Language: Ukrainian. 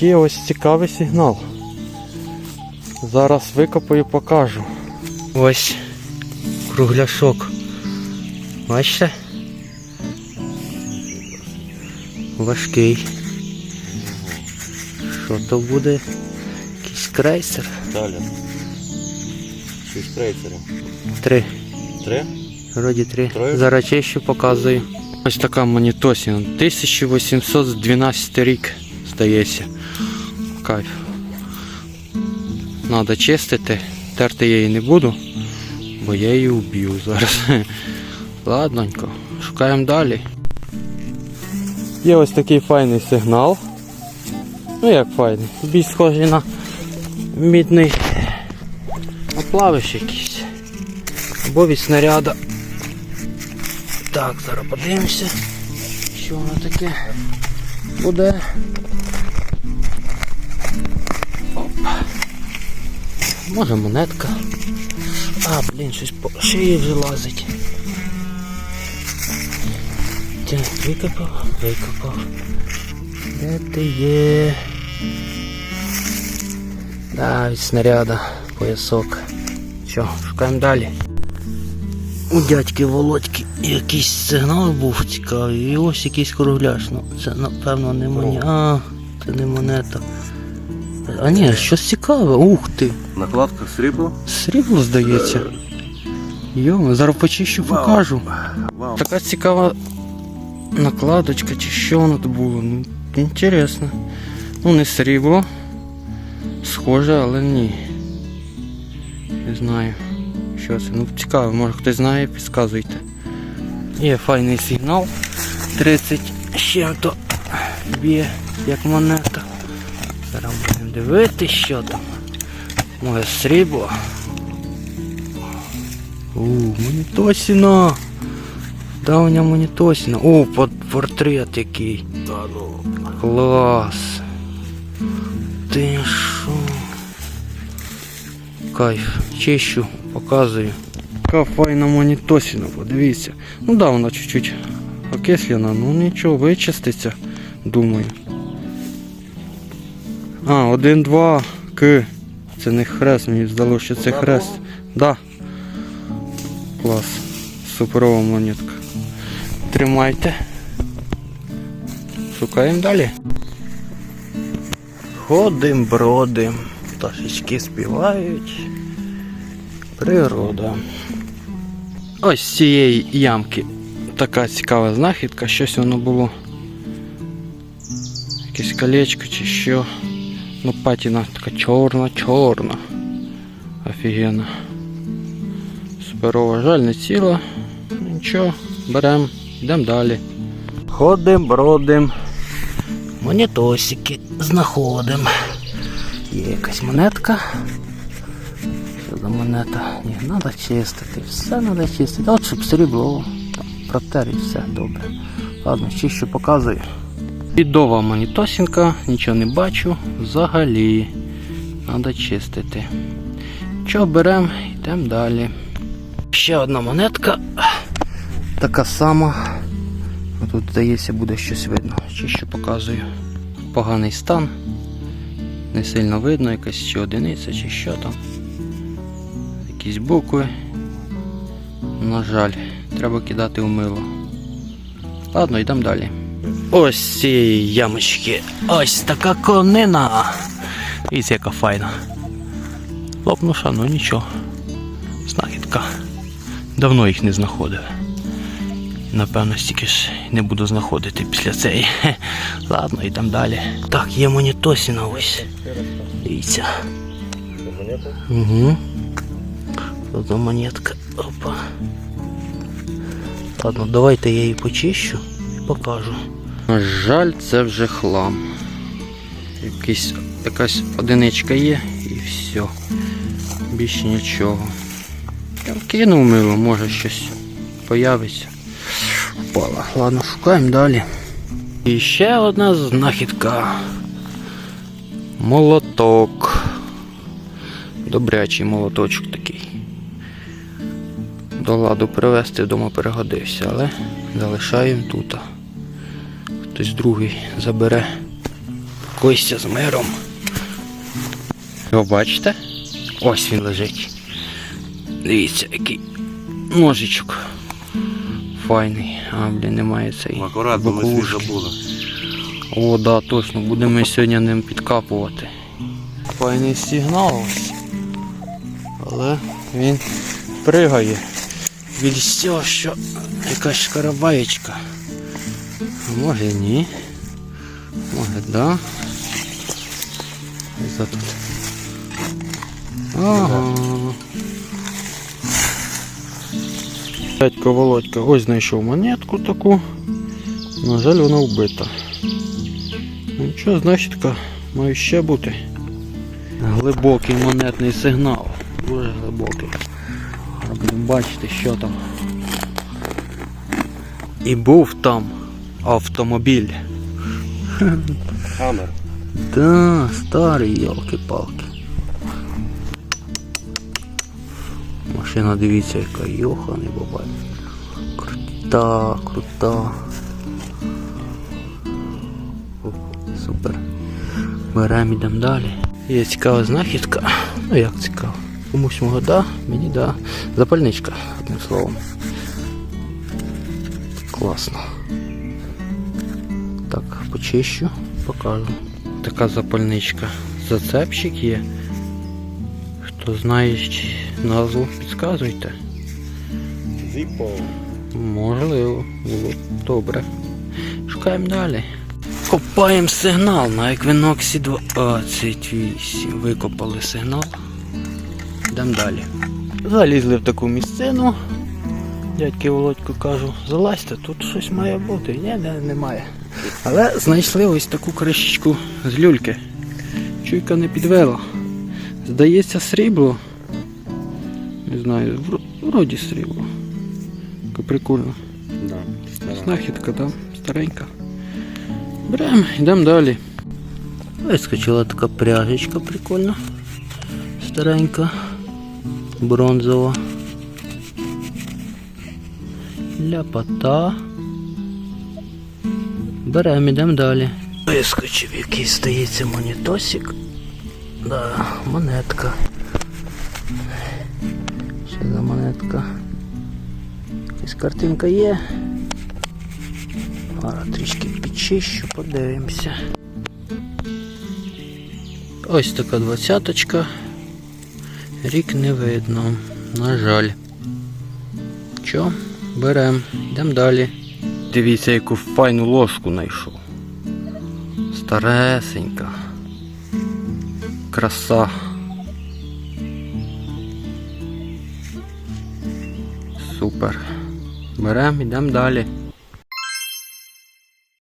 Такий ось цікавий сигнал. Зараз викопаю, покажу. Ось кругляшок. Бачите? Важкий. Що то буде? Якийсь крейсер. Далі. Шість крейсерів. Три. Три? Вроді три. Троє? Зараз чещу показую. Ось така монітосіна. 1812 рік, здається. Кайф. Надо чистити. Терти я її не буду, бо я її вб'ю зараз. Ладненько, шукаємо далі. Є ось такий файний сигнал. Ну як файний? Більш схожий на мідний оплавиш якийсь. Або від снаряда. Так, зараз подивимося, що воно таке буде. Може монетка. А, блін, щось по шиї вже лазить. Викопав, викопав. Де ти є? Да, від снаряда, поясок. Що, шукаємо далі. У дядьки Володьки якийсь сигнал був цікавий. І ось якийсь кругляш. Ну, це напевно не монета. А, це не монета. А ні, щось цікаве. Ух ти. Накладка срібло. Срібло здається. Йо, зараз почищу покажу. Вау. Така цікава накладочка, чи що воно тут було. Ну, інтересно. Ну, не срібло. Схоже, але ні. Не знаю. Що це? Ну цікаво, може хтось знає, підказуйте. Є файний сигнал. 30 з чим-то б'є, як монета. Зараз будемо дивитися, що там. Може срібло. У, монітосіна. Давня монітосіна. О, под портрет який. Ну. Клас. Ти шо? Кайф. Чищу, показую. Така файна монітосіна, подивіться. Ну да, вона чуть-чуть окислена, ну нічого, вичиститься, думаю. А, один, два, К. Це не хрест, мені здалося, що це хрест. Да. Клас. Суперова монетка. Тримайте. Шукаємо далі. Ходим, бродим, пташечки співають. Природа. Ось з цієї ямки така цікава знахідка, щось воно було. Якесь колечко чи що. Ну патіна така чорна-чорна. Офігенно. Суперова жаль не ціла. Нічого, беремо, йдемо далі. Ходим, бродим. Монітосики знаходимо. Є якась монетка. Що за монета? Ні, треба чистити. Все треба чистити. От щоб срібло. Протер і все добре. Ладно, чищу показую. Бідова монітосінка, нічого не бачу. Взагалі. Треба чистити. Що беремо, йдемо далі. Ще одна монетка. Така сама. Тут, здається, буде щось видно. Чи що показую. Поганий стан. Не сильно видно, якась чи одиниця, чи що там. Якісь букви. На жаль, треба кидати у мило. Ладно, йдемо далі. Ось цієї ямочки. Ось така конина. Дивіться, яка файна. Лопнуша, ну нічого. Знахідка. Давно їх не знаходив. Напевно, стільки ж не буду знаходити після цієї. Ладно, йдемо далі. Так, є монітосіна ось. Дивіться. Угу. За монетка? Опа. Ладно, давайте я її почищу і покажу. На жаль, це вже хлам. Якийсь, якась одиничка є і все. Більше нічого. Я кинув мило, може щось появиться. Впала. Ладно, шукаємо далі. І ще одна знахідка. Молоток. Добрячий молоточок такий. До ладу привезти вдома перегодився, але залишаємо тут. Хтось другий забере. Костя з миром. Його бачите? Ось він лежить. Дивіться, який ножичок. Файний. А, блін, немає цей. Акуратно ми свій забули. О, да, точно, будемо сьогодні ним підкапувати. Файний сигнал ось. Але він пригає. Від цього, що якась шкарабаєчка. Може ні. Може да. Ось тут. Ага. Дядько Володька ось знайшов монетку таку. На жаль, вона вбита. Ну, Нічого, знахідка має ще бути. Глибокий монетний сигнал. Дуже глибокий. Будемо бачити, що там. І був там автомобіль. Хамер. Та, старий, йолки-палки. Машина, дивіться, яка йоханий бабай. Крута, крута. О, Супер. Беремо йдемо далі. Є цікава знахідка. Ну як цікаво. Комусь мого да, мені да. Запальничка, одним словом. Класно. Так, почищу, покажу. Така запальничка. Зацепщик є. Хто знає назву, підказуйте. Зіпо. Можливо, було добре. Шукаємо далі. Копаємо сигнал на Equinox 28. Викопали сигнал. Йдемо далі. Залізли в таку місцину. Дядьки Володько кажу, залазьте, тут щось має бути. Ні, не, немає. Але знайшли ось таку кришечку з люльки. Чуйка не підвела. Здається, срібло. Не знаю, вроді срібло. Прикольно. Да. Знахідка, да? Старенька. Беремо, йдемо далі. Вискочила така пряжечка прикольна. Старенька. Бронзова. Ляпота. Беремо, йдемо далі. Вискочив якийсь стається монітосик. Да, монетка. Що за монетка? Якась картинка є. Зараз трішки підчищу, подивимося. Ось така двадцяточка. Рік не видно. На жаль. Що? Берем, йдемо далі. Дивіться, яку файну ложку знайшов. Старесенька. Краса. Супер. Берем, йдемо далі.